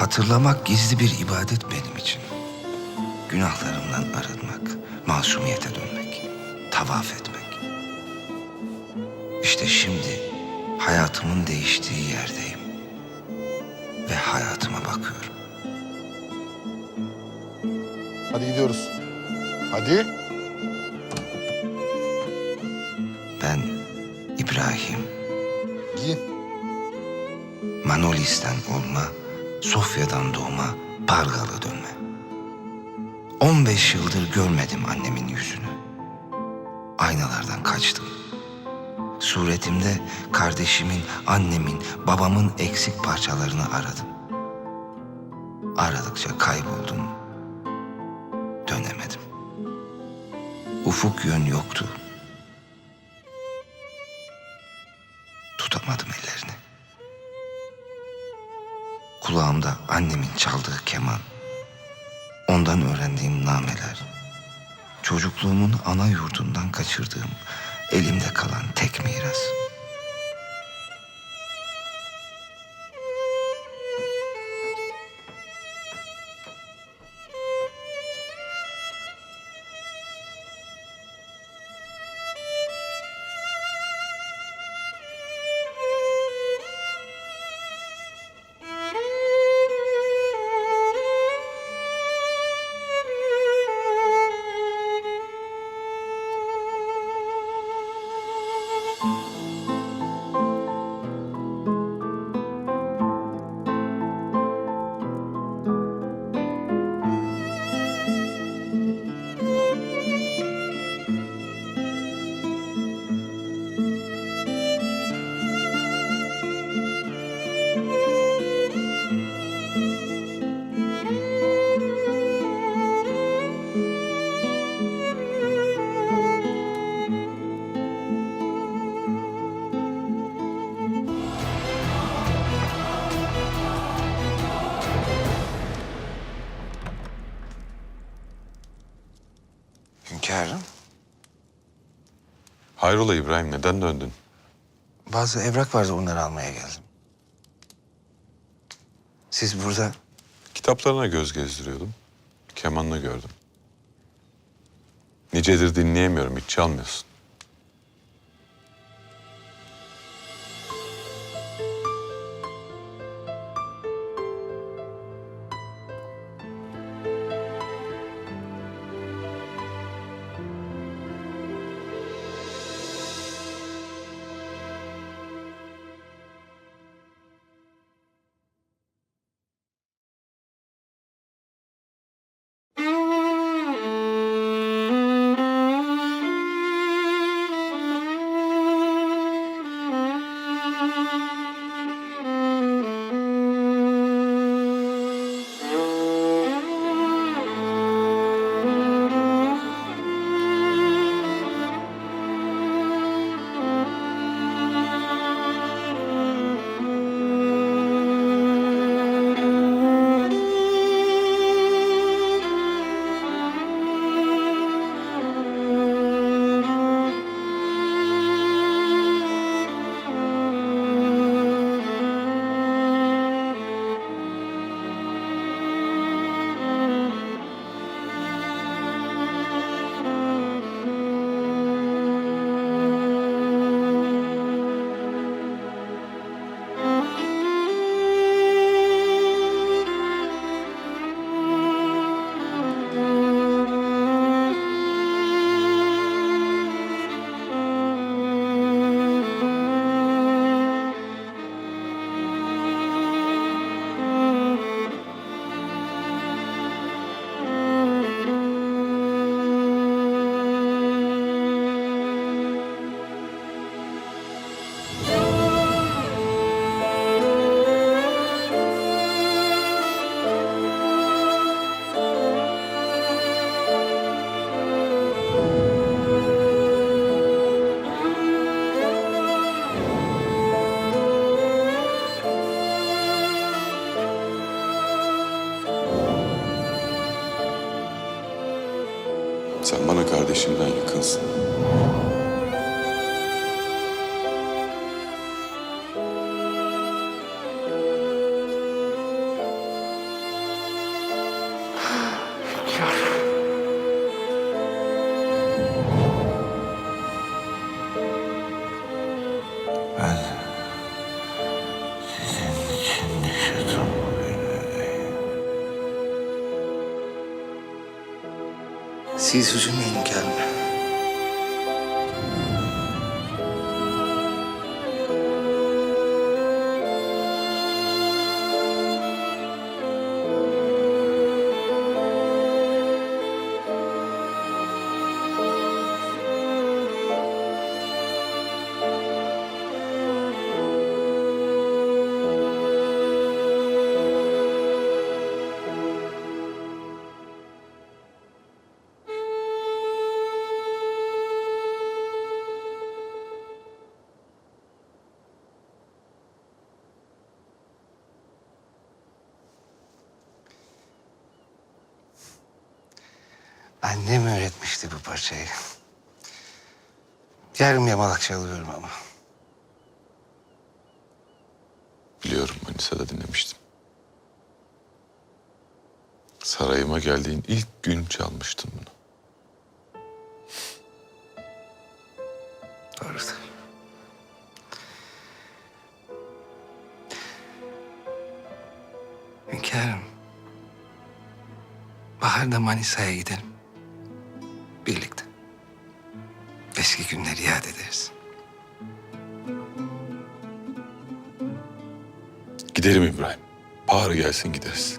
Hatırlamak gizli bir ibadet benim için. Günahlarımdan arınmak, masumiyete dönmek, tavaf etmek. İşte şimdi hayatımın değiştiği yerdeyim. Ve hayatıma bakıyorum. Hadi gidiyoruz. Hadi. Ben İbrahim, Giyin. Manolis'ten olma, Sofya'dan doğma, Bargalı dönme. 15 yıldır görmedim annemin yüzünü. Aynalardan kaçtım. Suretimde kardeşimin, annemin, babamın eksik parçalarını aradım. Aradıkça kayboldum. Dönemedim. Ufuk yön yoktu. Kulağımda annemin çaldığı keman. Ondan öğrendiğim nameler. Çocukluğumun ana yurdundan kaçırdığım elimde kalan tek miras. Hünkârım, Hayrola İbrahim neden döndün? bazı evrak vardı onları almaya geldim. Siz burada Kitaplarına göz gezdiriyordum. Kemanını gördüm. Nicedir dinleyemiyorum hiç çalmıyorsun. Sen bana kardeşimden yakınsın. Siz üzülmeyin hünkârım. Annem öğretmişti bu parçayı. Yarım yamalak çalıyorum ama. Biliyorum Manisa'da dinlemiştim. Sarayıma geldiğin ilk gün çalmıştın bunu. Doğrudur. Hünkârım. Baharda Manisa'ya gidelim. Gidelim İbrahim. Bahar gelsin gideriz.